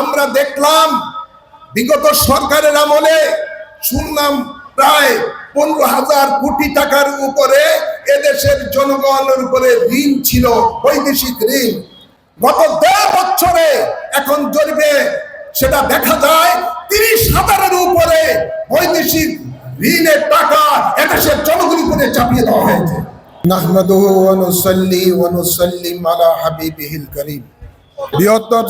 আমরা দেখলাম বিগত সরকারের আমলে শুনলাম প্রায় পনেরো হাজার কোটি টাকার উপরে এদেশের জনগণের উপরে ঋণ ছিল, বৈদেশিক ঋণ। গত দেড় বছরে এখন জরিপে সেটা দেখা যায়, তিরিশ হাজারের উপরে বৈদেশিক ঋণের টাকা এদেশের জনগণের উপরে চাপিয়ে দেওয়া হয়েছে। নাহমাদুহু ওয়া বৃহত্তর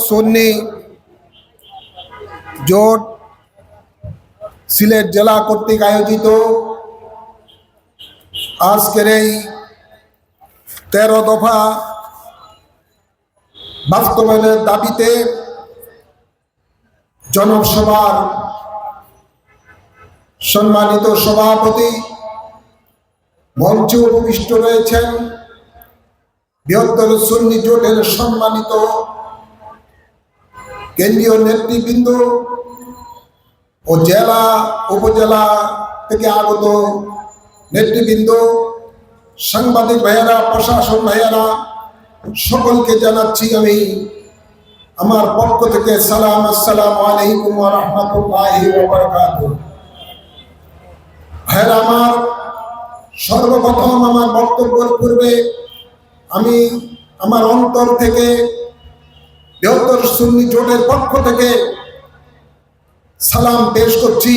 জোট সিলেট জেলা কর্তৃক আয়োজিত। আজকের এই তেরো দফা বাস্তবায়নের দাবিতে জনসভার সম্মানিত সভাপতি মঞ্চে উপবিষ্ট রয়েছেন বৃহত্তর সুন্নি জোটের সম্মানিত কেন্দ্রীয় নেতৃবৃন্দ ও জেলা উপজেলা থেকে আগত নেতৃবৃন্দ, সাংবাদিক ভাইয়েরা প্রশাসন ভাইয়েরা, সকলকে জানাচ্ছি আমি আমার পক্ষ থেকে সালাম, আসসালামু আলাইকুম রাহমাতুল্লাহি ভাইয়েরা, আমার সর্বপ্রথম আমার বক্তব্যের পূর্বে আমি আমার অন্তর থেকে বৃহত্তর সুন্নি জোটের পক্ষ থেকে সালাম পেশ করছি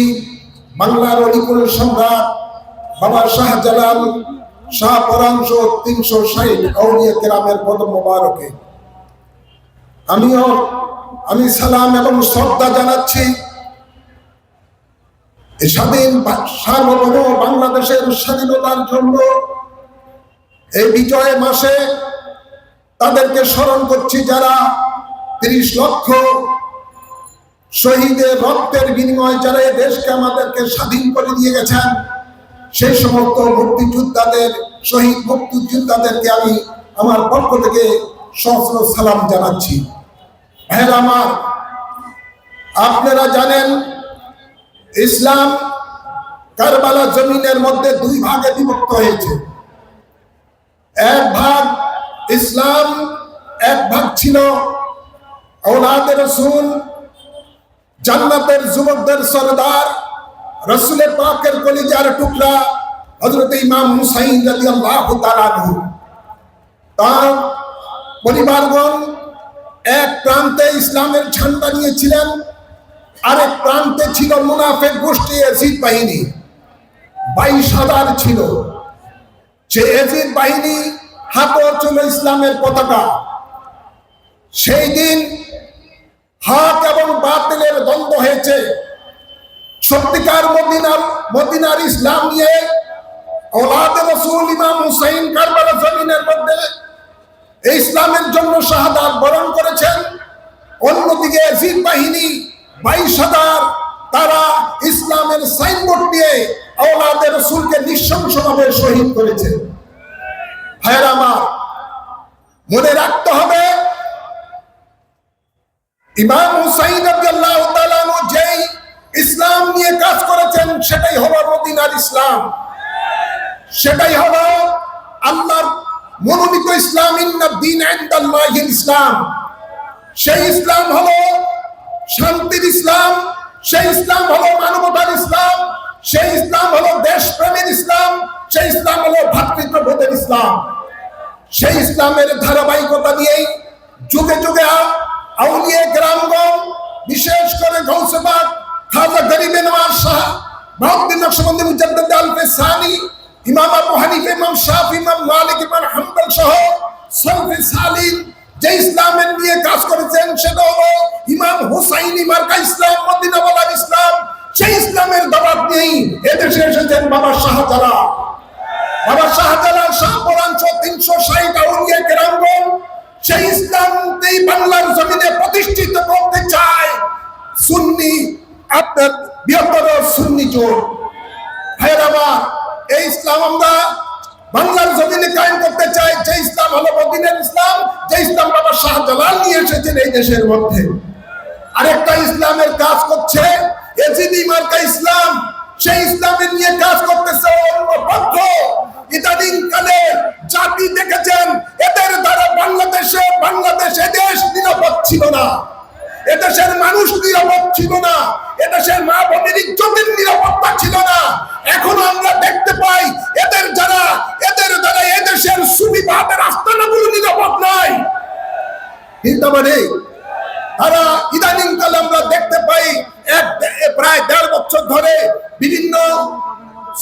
বাংলার অলিকুল সম্রাট বাবা শাহজালাল শাহ পরাংশ তিনশো ষাট আউলিয়া কেরামের পদ মোবারকে। আমিও, আমি সালাম এবং শ্রদ্ধা জানাচ্ছি স্বাধীন সার্বভৌম বাংলাদেশের স্বাধীনতার জন্য এই বিজয় মাসে তাদেরকে স্মরণ করছি যারা তিরিশ লক্ষ শহীদের রক্তের বিনিময়ে যারা এই দেশকে আমাদেরকে স্বাধীন করে দিয়ে গেছেন, সেই সমস্ত মুক্তিযোদ্ধাদের, শহীদ মুক্তিযোদ্ধাদেরকে আমি আমার পক্ষ থেকে সহস্র সালাম জানাচ্ছি। ভাইয়েরা আমার, আপনারা জানেন, ইসলাম কারবালা জমিনের মধ্যে দুই ভাগে বিভক্ত হয়েছে। এক ভাগ ইসলাম, এক ভাগ ছিল ঔলাদের রসুল, জান্নাতের যুবকদের সরদার, রসুলের পাকের কলিজার টুকরা হজরত ইমাম হুসাইন রাদিয়াল্লাহু তাআলা আনহু। তার পরিবারগণ এক প্রান্তে ইসলামের ঝান্ডা নিয়েছিলেন, আরেক প্রান্তে ছিল মুনাফেক গোষ্ঠী এজিদ বাহিনী। বাইশ হাজার ছিল। সে এজিদ বাহিনী হাতে ছিল ইসলামের পতাকা। সেই দিন হক এবং বাতিলের দ্বন্দ্ব হয়েছে। সত্যিকার মদিনার মদিনার ইসলাম নিয়ে ইসলামের জন্য শাহাদাত বরণ করেছেন। অন্যদিকে বাহিনী বাইশ হাজার তারা ইসলামের সাইনবোর্ড দিয়ে আওলাদের রসুলকে নৃশংসভাবে শহীদ করেছে। ভাইয়ের মনে রাখতে ইমাম হুসাইন রাদিয়াল্লাহু তাআলা যেই ইসলাম নিয়ে কাজ করেছেন, সেটাই হলো মদিনার ইসলাম। সেটাই হলো আল্লাহর মনোনীত ইসলাম, ইন্না দ্বীন ইনদাল্লাহিল ইসলাম। সেই ইসলাম হলো শান্তির ইসলাম, সেই ইসলাম হলো মানবতার ইসলাম, সেই ইসলাম হলো দেশপ্রেমের ইসলাম, সেই ইসলাম হলো ভ্রাতৃত্ববোধের ইসলাম। সেই ইসলামের ধারাবাহিকতা নিয়েই যুগে যুগে আউলিয়ে বিশেষ করে নিয়ে কাজ করেছেন, সেটা হলো ইমাম হুসাইনি মার্কা ইসলাম, মদিনা বলার ইসলাম, সেই ইসলামের দাবাত নিয়েই এদেশে এসেছেন বাবা শাহজালাল। বাবা শাহজালাল শাহ পরাঞ্চ তিনশো ষাট আউলিয়া সেই বাংলার জমিনে প্রতিষ্ঠিত করতে চায় সুন্নি, আপনার বৃহত্তর সুন্নি জোট। ভাইয়ের এই ইসলাম আমরা বাংলার জমিনে কায়েম করতে চাই, যে ইসলাম হলো মদিনের ইসলাম, যে ইসলাম বাবা শাহজালাল নিয়ে এসেছেন এই দেশের মধ্যে। আরেকটা ইসলামের কাজ করছে, এজিদি মার্কা ইসলাম, সেই ইসলামের নিয়ে কাজ করতেছে অন্য এদেশের মানুষ নিরাপদ ছিল না। এদেশের মা বোনের ইজ্জতের নিরাপত্তা ছিল না। এখন আমরা দেখতে পাই এদের যারা, এদের দ্বারা এদেশের সুবিধাদের আস্তানাগুলো নিরাপদ নয় মানে তারা ইদানিং কালে আমরা দেখতে পাই এক প্রায় দেড় বছর ধরে বিভিন্ন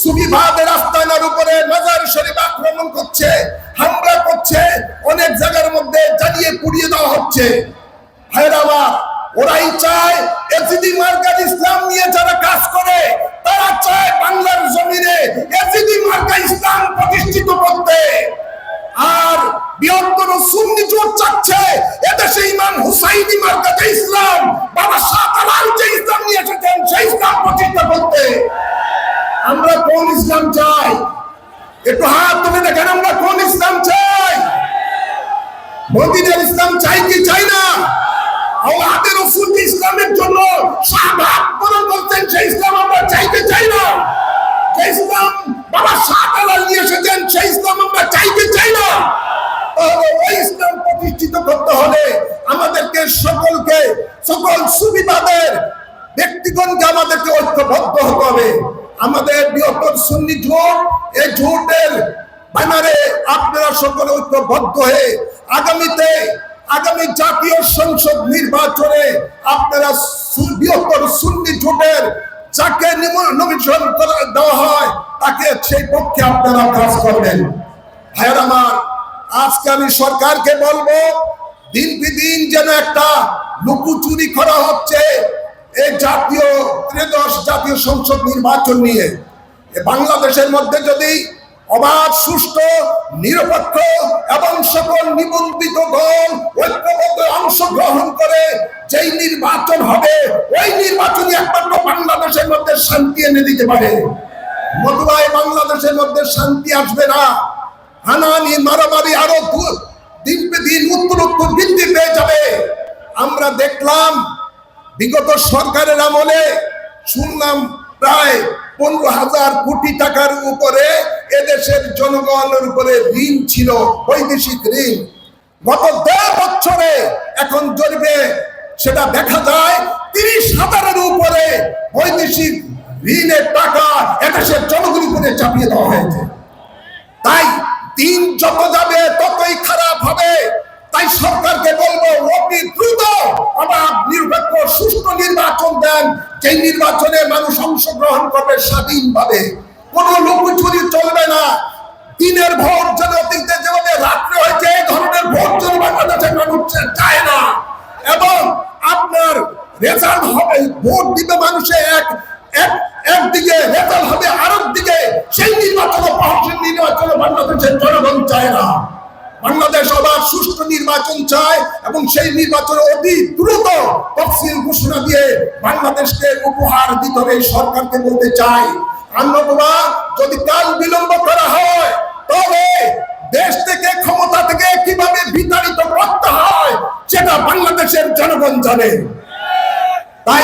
সুবিধাদের আস্তানার উপরে মাজার শরীফ আক্রমণ করছে, হামলা করছে, অনেক জায়গার মধ্যে জ্বালিয়ে পুড়িয়ে দেওয়া হচ্ছে। হায়দ্রাবাদ ওরাই চায় এসিডি মার্কার ইসলাম নিয়ে যারা কাজ করে, তারা চায় বাংলার জমিনে এসিডি মার্কা ইসলাম প্রতিষ্ঠিত করতে। আর বৃহত্তর সুন্নি জোট চাচ্ছে এদেশে ইমাম হুসাইনি মার্কাতে ইসলাম, বাবা শাহজালাল যে ইসলাম নিয়ে এসেছেন, সেই ইসলাম প্রতিষ্ঠা করতে। আমরা কোন ইসলাম চাই? একটু হাত তুলে দেখেন আমরা কোন ইসলাম চাই? মদিনার ইসলাম চাই কি চাই না? আল্লাহর রাসূল যে ইসলামের জন্য শাহাদাত বরণ করতেন সেই ইসলাম আমরা চাইতে চাই না। যে ইসলাম বাবা শাহজালাল নিয়ে এসেছেন, সেই ইসলাম আমরা চাইতে চাই না। তাহলে ওই ইসলাম প্রতিষ্ঠিত করতে হলে আমাদেরকে সকলকে, সকল সুবিধাদের, ব্যক্তিগণকে আমাদেরকে ঐক্যবদ্ধ হতে হবে। আমাদের বৃহত্তর সুন্নি জোট, এই ব্যানারে আপনারা সকলে ঐক্যবদ্ধ হয়ে আগামীতে আগামী জাতীয় সংসদ নির্বাচনে আপনারা বৃহত্তর সুন্নি জোটের যাকে নমিনেশন দেওয়া হয়, তাকে সেই পক্ষে আপনারা কাজ করবেন। ভাইয়ের আমার, আজকে আমি সরকারকে বলব দিন দিন যেন একটা লুকুচুরি করা হচ্ছে এই জাতীয় ত্রিদশ জাতীয় সংসদ নির্বাচন নিয়ে। বাংলাদেশের মধ্যে যদি অবাধ, সুষ্ঠু, নিরপেক্ষ এবং সকল নিবন্ধিত দল ঐক্যবদ্ধ অংশগ্রহণ করে যেই নির্বাচন হবে, ওই নির্বাচনই একমাত্র বাংলাদেশের মধ্যে শান্তি এনে দিতে পারে। নতুবাই বাংলাদেশের মধ্যে শান্তি আসবে না। হানানি, মারামারি আরও দিন পে দিন, উত্তর উত্তর বৃদ্ধি পেয়ে যাবে। আমরা দেখলাম বিগত সরকারের আমলে শুনলাম প্রায় পনেরো হাজার কোটি টাকার উপরে এদেশের জনগণের উপরে ঋণ ছিল, বৈদেশিক ঋণ। গত দেড় বছরে এখন জরিপে সেটা দেখা যায়, তিরিশ হাজারের উপরে বৈদেশিক ঋণের টাকা এদেশের জনগণের উপরে চাপিয়ে দেওয়া হয়েছে। তাই দিন যত যাবে, ততই খারাপ হবে। তাই সরকারকে বলব, অতি দ্রুত অবাধ নিরপেক্ষ, সুষ্ঠু নির্বাচন দেন। যেই নির্বাচনে মানুষ অংশগ্রহণ করবে স্বাধীনভাবে। কোনো লুকুচুরি চলবে না, দিনের ভোট যেন অতীতে যেভাবে রাত্রে হয়েছে, এই ধরনের ভোট যেন বাংলাদেশের মানুষ চায় না। এবং আপনার রেজাল্ট হবে, ভোট দিবে মানুষে এক এক, একদিকে হবে দিকে, সেই নির্বাচন বাংলাদেশের চায় না। বাংলাদেশ সুষ্ঠু নির্বাচন চায় এবং সেই নির্বাচনে অতি দ্রুত ঘোষণা দিয়ে বাংলাদেশকে উপহার দিতে হবে সরকারকে বলতে চাই। অন্যতমা যদি কাল বিলম্ব করা হয়, তবে দেশ থেকে, ক্ষমতা থেকে কীভাবে বিতাড়িত করতে হয়, সেটা বাংলাদেশের জনগণ জানে। তাই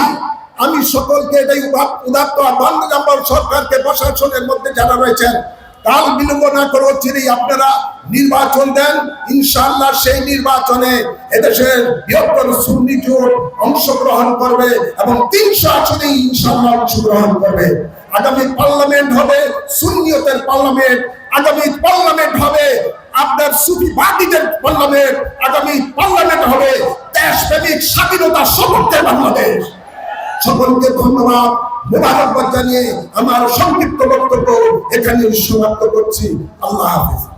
আমি সকলকে এটাই উদাত- উদাত্ত আহ্বান জানাব, সরকারকে প্রশাসনের মধ্যে যারা রয়েছেন, কাল বিলম্ব না করে চিরেই আপনারা নির্বাচন দেন, ইনশাআল্লাহ সেই নির্বাচনে এদেশের বৃহত্তর সুন্নি জোট অংশগ্রহণ করবে এবং তিনশো আসনে ইনশাআল্লাহ অংশগ্রহণ করবে। আগামী পার্লামেন্ট হবে, সুন্নিয়তের পার্লামেন্ট, আগামী পার্লামেন্ট হবে, আপনার সুফিবাদীদের পার্লামেন্ট, আগামী পার্লামেন্ট হবে দেশপ্রেমিক স্বাধীনতা সমর্থের বাংলাদেশ। সকলকে ধন্যবাদ, মোবারকবাদ জানিয়ে আমার সংক্ষিপ্ত বক্তব্য এখানে সমাপ্ত করছি। আল্লাহ হাফিজ।